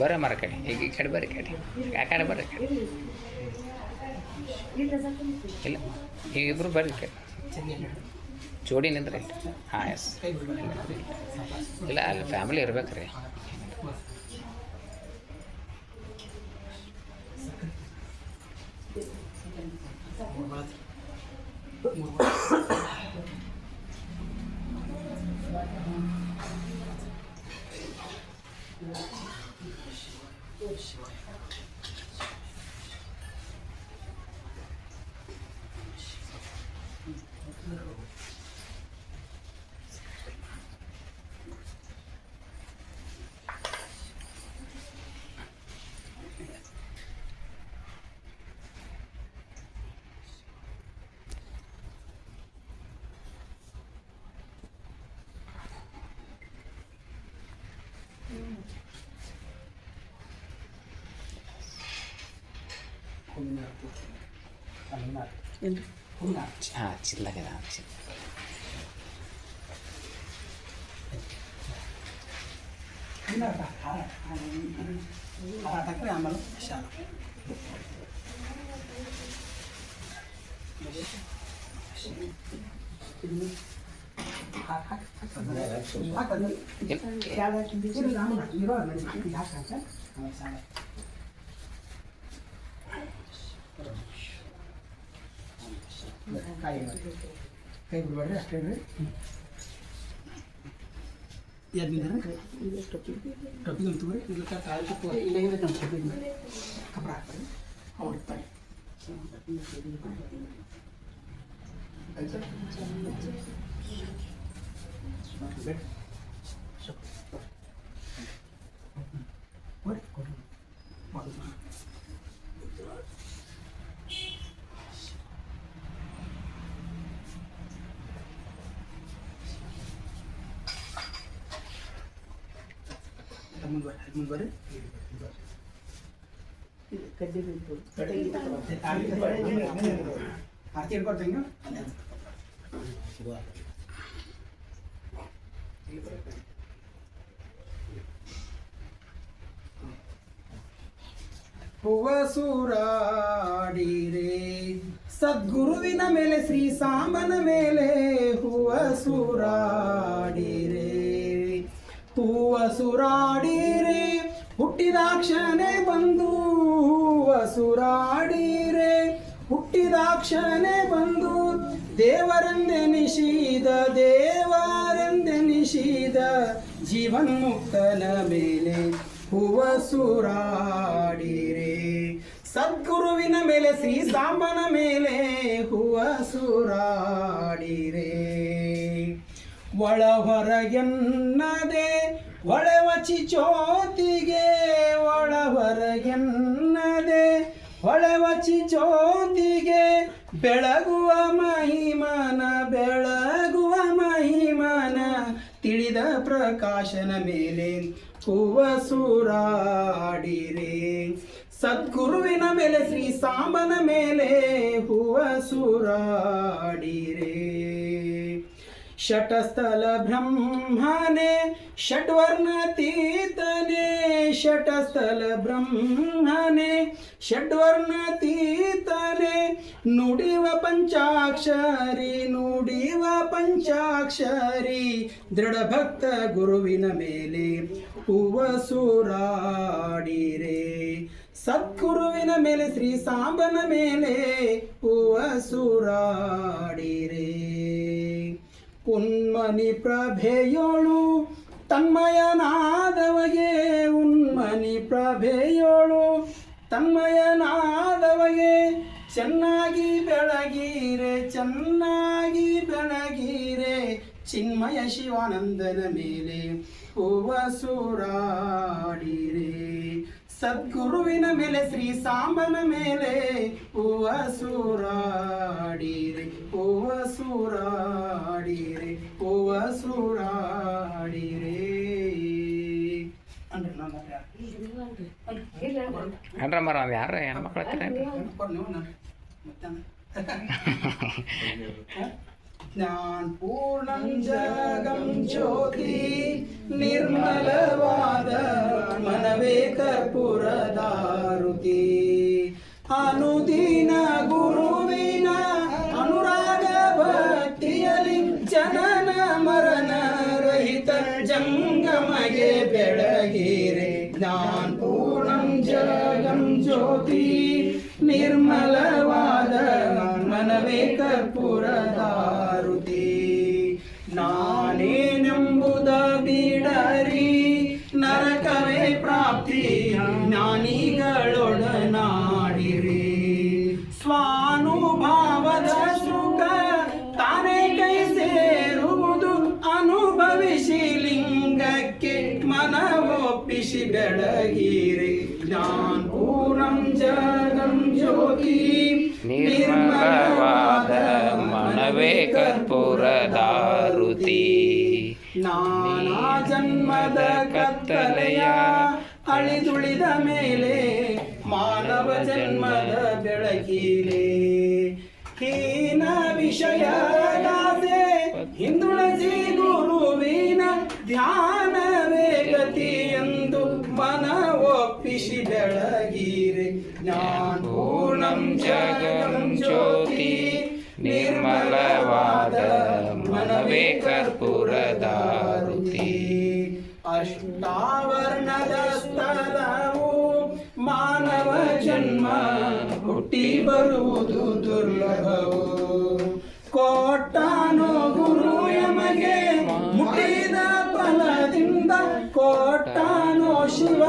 ಬರ್ರಿ ಮರ ಕಡೆ ಈಗ ಈ ಕಡೆ ಬರ್ರಿ ಕಡೆ. ಆ ಕಡೆ ಬರ್ರಿ ಕಡೆ. ಇಲ್ಲ ಈಗ ಇಬ್ರು ಬರ್ರಿ ಕಡೆ. ಜೋಡಿ ನಿಂದ್ರಿ ಹಾಂ ಎಸ್ ಇಲ್ಲ ಅಲ್ಲಿ ಫ್ಯಾಮಿಲಿ ಇರ್ಬೇಕು ರೀ ಮೂರು よし。हाँ चिल्ला के हाँ चिल्ला हरा टाकरे आम्हाला शाळा Gracias. ಮಾಡಿ. ಕೈ ಬಿಡ್ಬೇಡ್ರಿ ಅಷ್ಟೇ ಇಡ್ರಿ ಯಾರು ನಿಂದ್ರಿ ಟೊಪ್ಪಿಗೆ ತಗೋರಿ ಇದಕ್ಕೆ ಕಾಲು ತುಪ್ಪ ಇಲ್ಲೇ ಇದೆ ನಮ್ಮ ಟೊಪ್ಪಿಗೆ ಕಬ್ಬರ ಹಾಕ್ತಾರೆ ಅವ್ರು ಇರ್ತಾರೆ ಮುಂದುವರಿ ಮುಂದುವರಿ ಆರ್ತಿ ಹೇಳ್ಕೊಡ್ತಂಗ ಹೂವ ಸೂರಾಡಿರೆ ಸದ್ಗುರುವಿನ ಮೇಲೆ ಶ್ರೀ ಸಾಂಬನ ಮೇಲೆ ಹೂವ ಸೂರಾಡಿರೆ ಹೂವ ಸುರಾಡಿರೆ ಹುಟ್ಟಿದಾಕ್ಷಣೆ ಬಂದು ಹೂವ ಸುರಾಡಿರೆ ಹುಟ್ಟಿದಾಕ್ಷಣೆ ಬಂದು ದೇವರೆಂದೆನಿಸಿದ ದೇವರೆಂದೆನಿಸಿದ ಜೀವನ್ಮುಕ್ತನ ಮೇಲೆ ಹೂವ ಸುರಾಡಿರೆ ಸದ್ಗುರುವಿನ ಮೇಲೆ, ಶ್ರೀ ಸಾಂಬನ ಮೇಲೆ ಹೂವ ಸುರಾಡಿರೆ ಒಳ ಹೊರಗೆನ್ನದೆ ಒಳವಚಿ ಚೋತಿಗೆ ಒಳ ಹೊರಗೆನ್ನದೆ ಒಳವಚಿ ಚೋತಿಗೆ ಬೆಳಗುವ ಮಹಿಮನ ಬೆಳಗುವ ಮಹಿಮನ, ತಿಳಿದ ಪ್ರಕಾಶನ ಮೇಲೆ ಹೂವ ಸದ್ಗುರುವಿನ ಮೇಲೆ, ಶ್ರೀ ಸಾಂಬನ ಮೇಲೆ ಹೂವ ಸೂರಾಡಿರೆ. ಷಟಸ್ಥಲ ಬ್ರಹ್ಮನೆ, ಷಡ್ವರ್ಣತೀತನೆ, ಷಟಸ್ಥಲ ಬ್ರಹ್ಮನೆ, ಷಡ್ವರ್ಣತೀತನೆ, ನುಡಿವ ಪಂಚಾಕ್ಷರಿ ನುಡಿವ ಪಂಚಾಕ್ಷರಿ ದೃಢ ಭಕ್ತ ಗುರುವಿನ ಮೇಲೆ ಹೂವಸುರಾಡಿರೆ. ಸದ್ಗುರುವಿನ ಮೇಲೆ, ಶ್ರೀ ಸಾಂಬನ ಮೇಲೆ ಹೂವ ಸೂರಾಡಿರೆ ಉನ್ಮನಿ ಪ್ರಭೆಯೋಳು, ತನ್ಮಯನಾದವಗೆ ಉನ್ಮನಿ ಪ್ರಭೆಯೋಳು, ತನ್ಮಯನಾದವಗೆ ಚೆನ್ನಾಗಿ ಬೆಳಗಿರೆ ಚೆನ್ನಾಗಿ ಬೆಳಗಿರೆ, ಚಿನ್ಮಯ ಶಿವಾನಂದನ ಮೇಲೆ ಹೂವ ಸೂರಾಡಿರೆ ಸದ್ಗುರುವಿನ ಮೇಲೆ ಶ್ರೀ ಸಾಂಬನ ಮೇಲೆ ಹೂವ ಸೂರಾಡಿರಿ ಹೂವ ಸೂರಾಡಿರಿ ಹೂವ ಸೂರಾಡಿರಿ ಅಂದ್ರೆ ಮರ ಯಾರು ಹೆಣ್ಮಕ್ಳು ಹತ್ತಿರ ಕೊಡ್ ನೀವು ನಾನು ಮತ್ತೆ ಜ್ಞಾನಪೂರ್ಣಂ ಜಗಂ ಜ್ಯೋತಿ ನಿರ್ಮಲವಾದ ಮನವೇ ಕರ್ಪೂರದಾರುತಿ ಅನುದಿನ ಗುರುವಿನ ಅನುರಾಗ ಭಕ್ತಿಯಲಿ ಜನನ ಮರಣ ರಹಿತ ಜಂಗಮಗೆ ಬೆಳಗಿರೆ ಜ್ಞಾನಪೂರ್ಣಂ ಜಗಂ ಜ್ಯೋತಿ ನಿರ್ಮಲವಾದ ಮನವೇ ಕರ್ಪೂರದಾರುತಿ ಮನವೊಪ್ಪಿಸಿ ಬೆಳಗಿರಿ ಜ್ಞಾನಪೂರ್ಣಂ ಜಗಂ ಜ್ಯೋತಿ ನಿರ್ಮಲವಾದ ಮನವೇ ಕರ್ಪೂರದಾರುತಿ ನಾನಾ ಜನ್ಮದ ಕತ್ತಲೆಯ ಅಳಿದುಳಿದ ಮೇಲೆ ಮಾನವ ಜನ್ಮದ ಬೆಳಕಿಲೆ ಹೀನ ವಿಷಯಗಾದೆ ಹಿಂದುಳಸಿ ಬೆಳಗಿರೆ ಜ್ಞಾನಪೂರ್ಣಂ ಜಗಂ ಜ್ಯೋತಿ, ನಿರ್ಮಲವಾದ ಮನವೇ ಕರ್ಪೂರದಾರುತಿ ಅಷ್ಟಾವರ್ಣದ ಸ್ಥಳವು ಮಾನವ ಜನ್ಮ ಹುಟ್ಟಿ ಬರುವುದು ದುರ್ಲಭವು. ಕೋಟಾನು ಗುರು ಯಮಗೆ ಮುಟ್ಟಿದ ಫಲದಿಂದ ಕೋಟಾನು ಶಿವ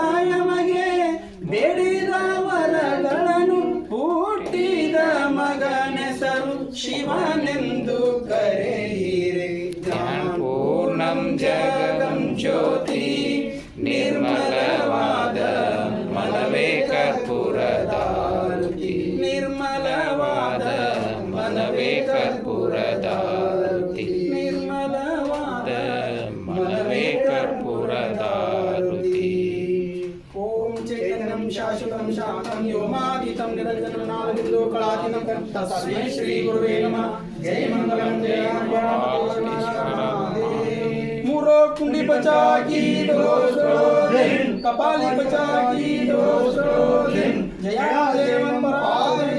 ಜಗಂ ಜ್ಯೋತಿ ನಿರ್ಮಲವಾದ ಮನವೇ ಕರ್ಪೂರದಾರುತಿ ನಿರ್ಮಲವಾದ ಮನವೇ ಕರ್ಪೂರದಾರುತಿ ನಿರ್ಮಲವಾದ ಮನವೇ ಕರ್ಪೂರದಾರುತಿ ಓಂ ಚೈತನ್ಯಂ ಶಾಶ್ವತಂ ಶಾಂತಂ ವ್ಯೋಮಾತೀತಂ ನಿರಂಜನಂ ನಾದಬಿಂದು ಕಳಾತೀತಂ ತಸ್ಮೈ ಶ್ರೀ ಗುರುವೇ ನಮಃ ಜಯ ಮಂಗಲಂ ಜಯ कुंडी बचा की दोस्तों कपाली बचा की दोस्तों जया देवन पराधीन